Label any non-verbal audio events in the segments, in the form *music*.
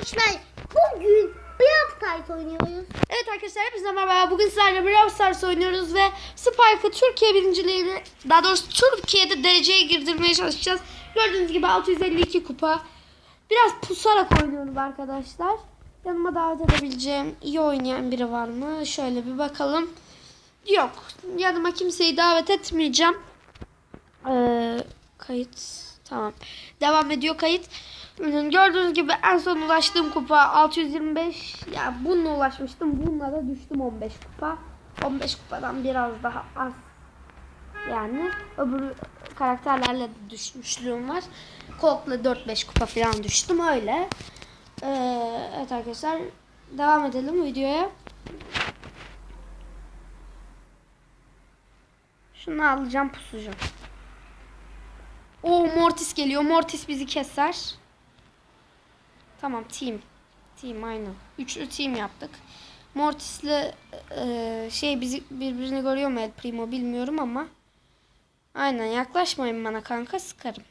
Arkadaşlar bugün Brawl Stars oynuyoruz. Evet arkadaşlar hepinize merhaba. Bugün sizlerle Brawl Stars oynuyoruz ve Spike'ı Türkiye birinciliğini daha doğrusu Türkiye'de dereceye girdirmeye çalışacağız. Gördüğünüz gibi 652 kupa. Biraz pusarak oynuyoruz arkadaşlar. Yanıma davet edebileceğim iyi oynayan biri var mı? Şöyle bir bakalım. Yok. Yanıma kimseyi davet etmeyeceğim. Ee, kayıt. Tamam. Devam ediyor kayıt. Gördüğünüz gibi en son ulaştığım kupa 625. Ya bununla ulaşmıştım. Bununla da düştüm 15 kupa. 15 kupadan biraz daha az. Yani öbür karakterlerle de düşmüşlüğüm var. Colt'la 4-5 kupa falan düştüm öyle. Ee, evet arkadaşlar devam edelim videoya. Şunu alacağım pusacağım. O Mortis geliyor. Mortis bizi keser. Tamam team. Team aynen. Üçlü team yaptık. Mortis'le e, şey bizi birbirini görüyor mu El Primo bilmiyorum ama. Aynen yaklaşmayın bana kanka sıkarım.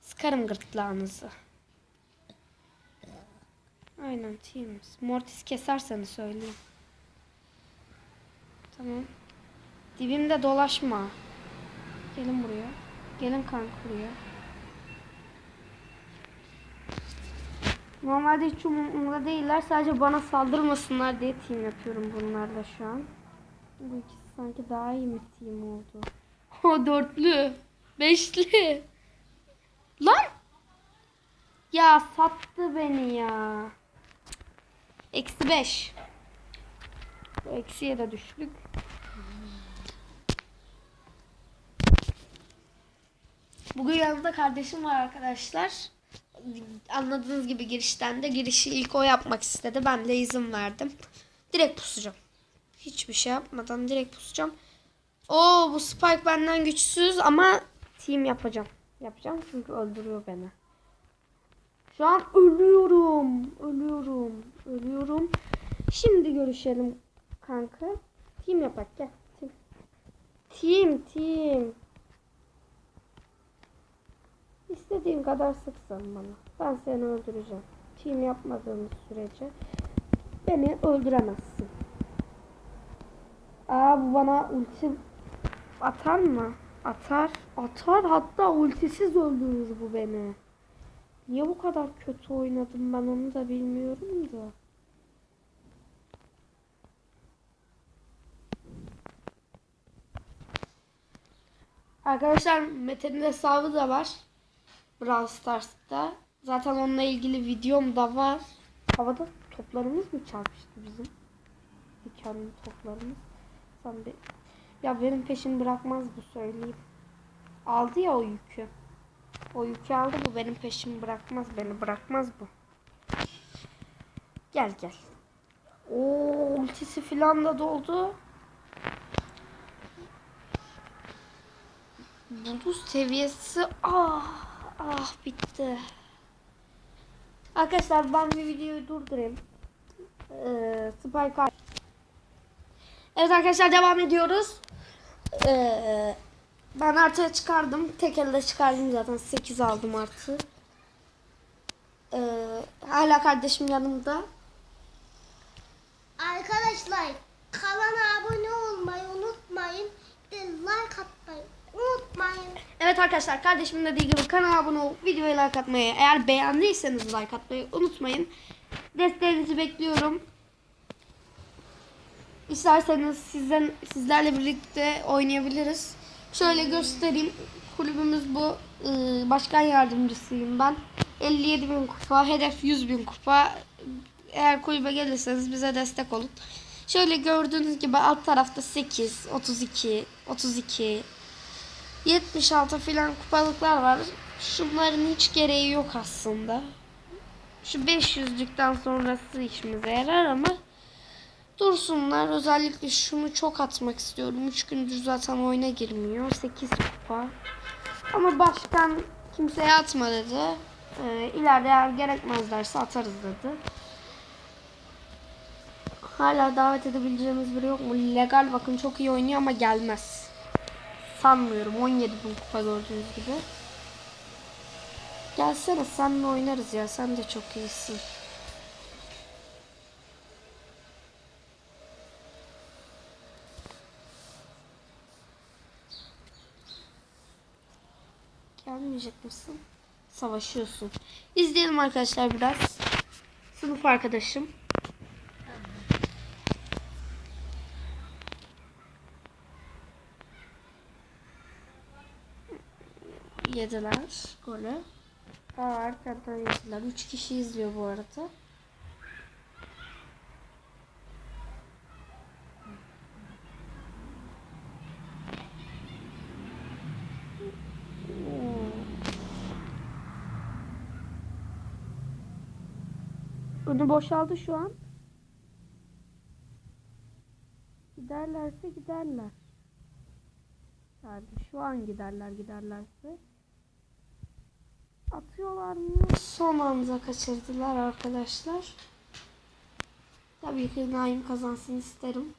Sıkarım gırtlağınızı. Aynen team'iz. Mortis keserseniz söyleyeyim. Tamam. Dibimde dolaşma. Gelin buraya. Gelin kanka buraya. Normalde hiç umurumda değiller. Sadece bana saldırmasınlar diye team yapıyorum bunlarla şu an. Bu ikisi sanki daha iyi mi team oldu? *laughs* O dörtlü. Beşli. Lan! Ya sattı beni ya. Eksi beş. Bu eksiye de düştük. Bugün yanımda kardeşim var arkadaşlar. Anladığınız gibi girişten de girişi ilk o yapmak istedi. Ben de izin verdim. Direkt pusacağım. Hiçbir şey yapmadan direkt pusacağım. Oo bu Spike benden güçsüz ama team yapacağım. Yapacağım çünkü öldürüyor beni. Şu an ölüyorum. Ölüyorum. Ölüyorum. Şimdi görüşelim kanka. Team yapak gel. Team. Team team. İstediğin kadar sıksan bana. Ben seni öldüreceğim. Team yapmadığımız sürece beni öldüremezsin. Aa bu bana ulti atar mı? Atar. Atar. Hatta ultisiz öldürür bu beni. Niye bu kadar kötü oynadım ben onu da bilmiyorum da. Arkadaşlar Mete'nin hesabı da var. Brawl Stars'ta. Zaten onunla ilgili videom da var. Havada toplarımız mı çarpıştı bizim? Dikenli toplarımız. Sen bir... Ya benim peşimi bırakmaz bu söyleyeyim. Aldı ya o yükü. O yükü aldı bu benim peşimi bırakmaz. Beni bırakmaz bu. Gel gel. Oo ultisi falan da doldu. Bulut seviyesi ah ah bitti. Arkadaşlar ben bir videoyu durdurayım. Ee, Spike Evet arkadaşlar devam ediyoruz. Ee, ben artıya çıkardım. Tek elde çıkardım zaten. 8 aldım artı. Ee, hala kardeşim yanımda. Arkadaşlar kanala abone olmayı unutmayın. Bir de like atmayı unutmayın. Evet arkadaşlar kardeşimin dediği gibi kanala abone olup videoya like atmayı eğer beğendiyseniz like atmayı unutmayın. Desteğinizi bekliyorum. İsterseniz sizden sizlerle birlikte oynayabiliriz. Şöyle göstereyim. Kulübümüz bu. Ee, Başkan yardımcısıyım ben. 57 bin kupa. Hedef 100 bin kupa. Eğer kulübe gelirseniz bize destek olun. Şöyle gördüğünüz gibi alt tarafta 8, 32, 32, 76 filan kupalıklar var. Şunların hiç gereği yok aslında. Şu 500'lükten sonrası işimize yarar ama dursunlar. Özellikle şunu çok atmak istiyorum. 3 gündür zaten oyuna girmiyor. 8 kupa. Ama başkan kimseye atma dedi. Ee, ileride eğer gerekmezlerse atarız dedi. Hala davet edebileceğimiz biri yok mu? Legal bakın çok iyi oynuyor ama gelmez sanmıyorum. 17 bin kupa gördüğünüz gibi. Gelsene seninle oynarız ya. Sen de çok iyisin. Gelmeyecek misin? Savaşıyorsun. İzleyelim arkadaşlar biraz. Sınıf arkadaşım. Yediler golü. Aa, arkadan yediler. Üç kişi izliyor bu arada. Önü boşaldı şu an. Giderlerse giderler. Yani şu an giderler giderlerse. Atıyorlar mı? Son anda kaçırdılar arkadaşlar. Tabii ki Naim kazansın isterim.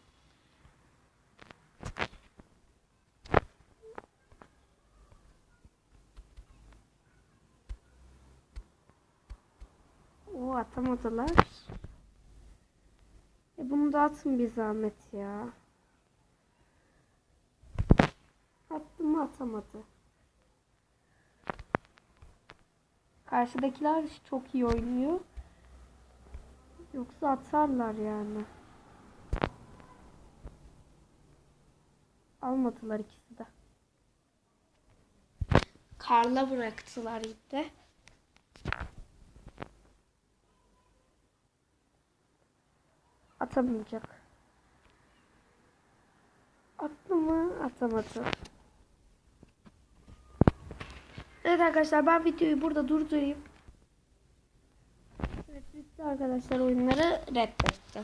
O atamadılar. E bunu da atın bir zahmet ya. Attı mı atamadı. Karşıdakiler çok iyi oynuyor. Yoksa atarlar yani. Almadılar ikisi de. Karla bıraktılar gitti. Atamayacak. Attı mı? Atamadı. Evet arkadaşlar ben videoyu burada durdurayım. Evet bitti arkadaşlar oyunları reddetti.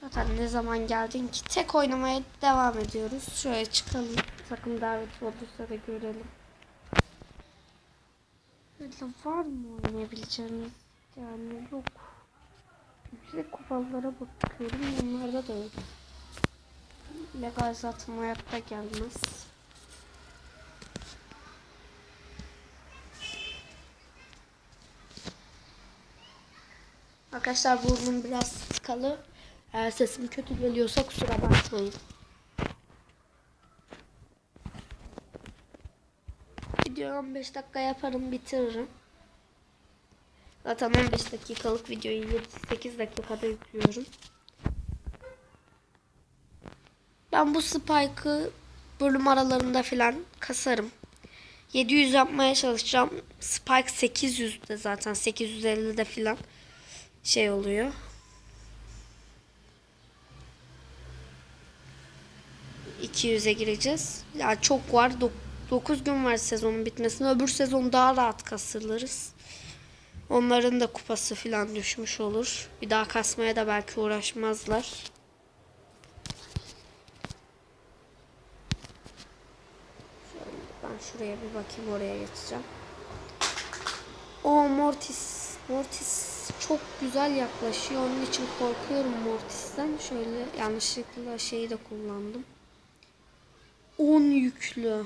Zaten ne zaman geldin ki tek oynamaya devam ediyoruz. Şöyle çıkalım. Takım davet olursa da görelim. Öyle var mı oynayabileceğimiz? Yani yok. Yüksek kupalara bakıyorum. Onlarda da yok. Legal zaten hayatta gelmez. Arkadaşlar burnum biraz tıkalı. Eğer sesim kötü geliyorsa kusura bakmayın. Video 15 dakika yaparım bitiririm. Zaten 15 dakikalık videoyu 7-8 dakikada yüklüyorum. Ben bu spike'ı bölüm aralarında filan kasarım. 700 yapmaya çalışacağım. Spike 800'de zaten 850'de filan şey oluyor. ...200'e gireceğiz. Ya çok var. 9 gün var sezonun bitmesine. Öbür sezon daha rahat kasılırız. Onların da kupası falan düşmüş olur. Bir daha kasmaya da belki uğraşmazlar. Ben şuraya bir bakayım oraya geçeceğim. O Mortis. Mortis çok güzel yaklaşıyor. Onun için korkuyorum Mortis'ten. Şöyle yanlışlıkla şeyi de kullandım. 10 yüklü.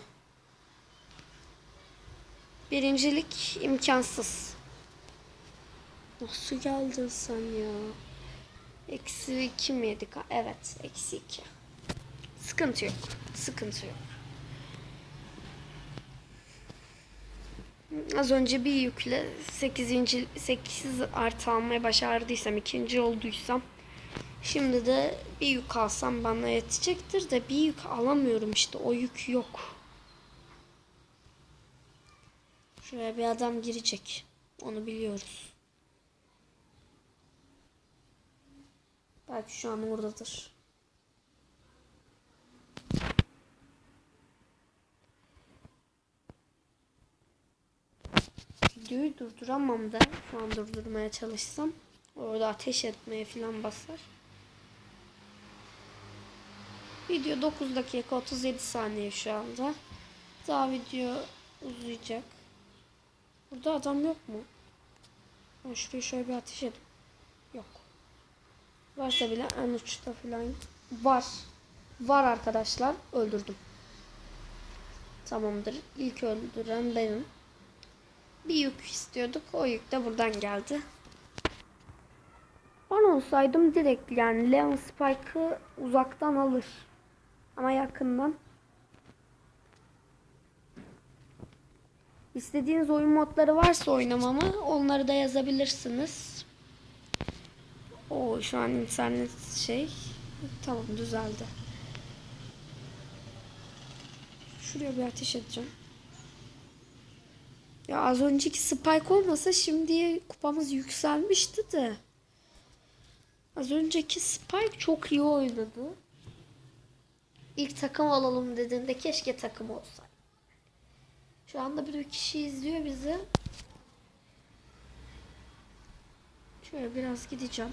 Birincilik imkansız. Nasıl geldin sen ya? Eksi 2 mi yedik? Evet. Eksi 2. Sıkıntı yok. Sıkıntı yok. Az önce bir yükle 8. 8 artı almayı başardıysam, ikinci olduysam şimdi de bir yük alsam bana yetecektir de bir yük alamıyorum işte o yük yok. Şuraya bir adam girecek. Onu biliyoruz. Belki şu an oradadır. Videoyu durduramam da şu an durdurmaya çalışsam. Orada ateş etmeye falan basar. Video 9 dakika 37 saniye şu anda. Daha video uzayacak. Burada adam yok mu? Ben şuraya şöyle bir ateş edeyim. Yok. Varsa bile en uçta falan var. Var arkadaşlar. Öldürdüm. Tamamdır. İlk öldüren benim. Bir yük istiyorduk. O yük de buradan geldi. Ben olsaydım direkt yani Leon Spike'ı uzaktan alır. Ama yakından. İstediğiniz oyun modları varsa oynamamı onları da yazabilirsiniz. O şu an internet şey tamam düzeldi. Şuraya bir ateş edeceğim. Ya az önceki spike olmasa şimdiye kupamız yükselmişti de. Az önceki spike çok iyi oynadı. İlk takım alalım dediğinde keşke takım olsa. Şu anda bir kişi izliyor bizi. Şöyle biraz gideceğim.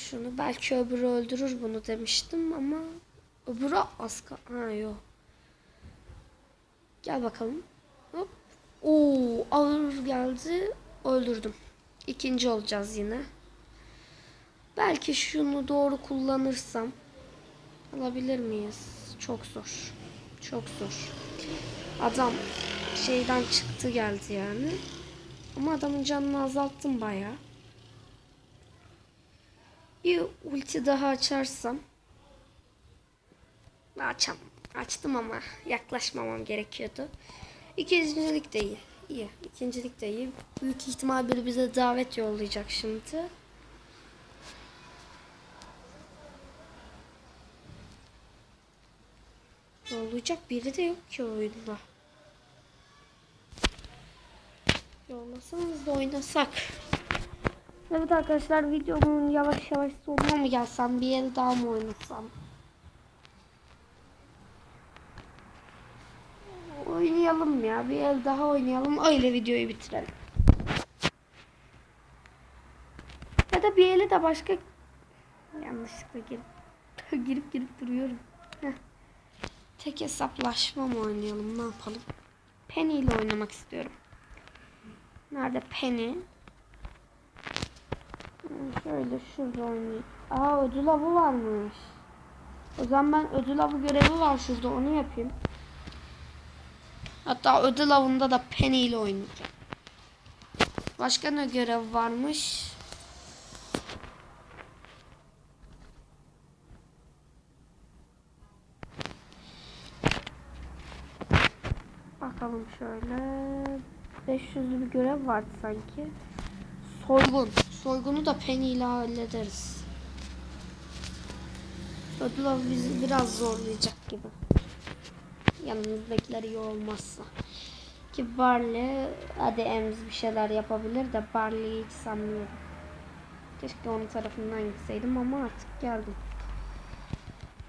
Şunu belki öbürü öldürür bunu demiştim ama öbürü az ha yok. Gel bakalım. Hop. Oo ağır geldi. Öldürdüm. İkinci olacağız yine. Belki şunu doğru kullanırsam alabilir miyiz? Çok zor. Çok zor. Adam şeyden çıktı geldi yani. Ama adamın canını azalttım bayağı. Bir ulti daha açarsam. Açam. Açtım ama yaklaşmamam gerekiyordu. İkincilik de iyi. İyi. İkincilik de iyi. Büyük ihtimal biri bize davet yollayacak şimdi. Yollayacak biri de yok ki oyunda. Yollasanız da oynasak. Evet arkadaşlar videomun yavaş yavaş sonuna mı gelsem bir el daha mı oynasam? Oynayalım ya bir el daha oynayalım öyle videoyu bitirelim. Ya da bir ele de başka yanlışlıkla girip *laughs* girip girip duruyorum. Heh. Tek hesaplaşma mı oynayalım ne yapalım? Penny ile oynamak istiyorum. Nerede Penny? Şöyle şurada oynayayım. Aa ödül avı varmış. O zaman ben ödül avı görevi var şurada onu yapayım. Hatta ödül avında da Penny ile oynayacağım. Başka ne görev varmış? Bakalım şöyle. 500'lü bir görev vardı sanki. Soygun. Soygunu da Penny ile hallederiz. Ödül bizi biraz zorlayacak gibi. Yanımızdakiler iyi olmazsa. Ki Barley hadi Ems bir şeyler yapabilir de Barley'i hiç sanmıyorum. Keşke onun tarafından gitseydim ama artık geldim.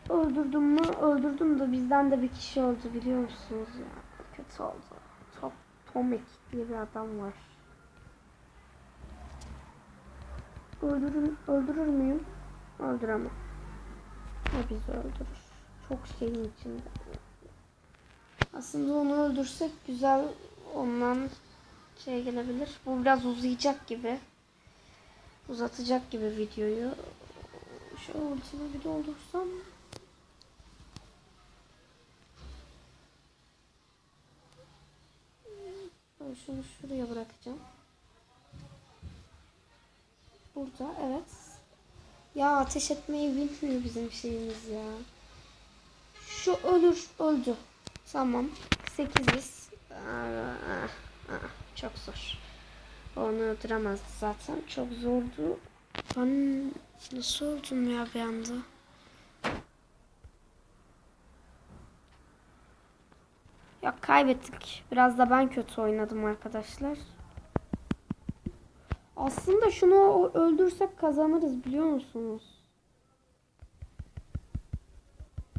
Öldürdüm mü? Öldürdüm de bizden de bir kişi öldü biliyor musunuz ya? Kötü oldu. Top, Tomek diye bir adam var. Öldürür, öldürür müyüm? Öldüremem. O bizi öldürür. Çok şeyin içinde. Aslında onu öldürsek güzel ondan şey gelebilir. Bu biraz uzayacak gibi. Uzatacak gibi videoyu. Şu ultimi bir doldursam. Şunu şuraya bırakacağım. Burada evet. Ya ateş etmeyi bilmiyor bizim şeyimiz ya. Şu ölür öldü. Tamam. 8'iz. Aa, aa, çok zor. Onu öldüremezdi zaten. Çok zordu. Ben nasıl öldüm ya bir anda? Ya kaybettik. Biraz da ben kötü oynadım arkadaşlar. Aslında şunu öldürsek kazanırız biliyor musunuz?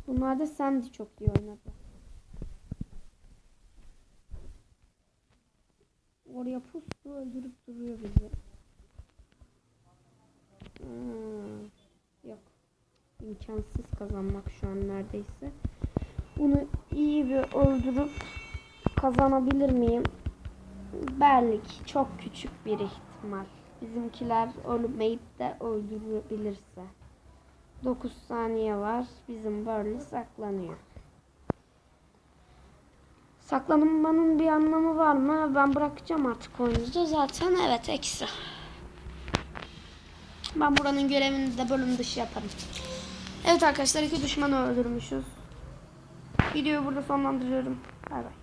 Bunlar da Sandy çok iyi oynadı. Oraya pustu öldürüp duruyor bizi. Hmm, yok. İmkansız kazanmak şu an neredeyse. Bunu iyi bir öldürüp kazanabilir miyim? belki çok küçük bir ihtimal. Bizimkiler ölmeyip de öldürebilirse. 9 saniye var. Bizim böyle saklanıyor. Saklanmanın bir anlamı var mı? Ben bırakacağım artık oyunu zaten. Evet eksi. Ben buranın görevini de bölüm dışı yaparım. Evet arkadaşlar iki düşmanı öldürmüşüz. Videoyu burada sonlandırıyorum. Bay bay.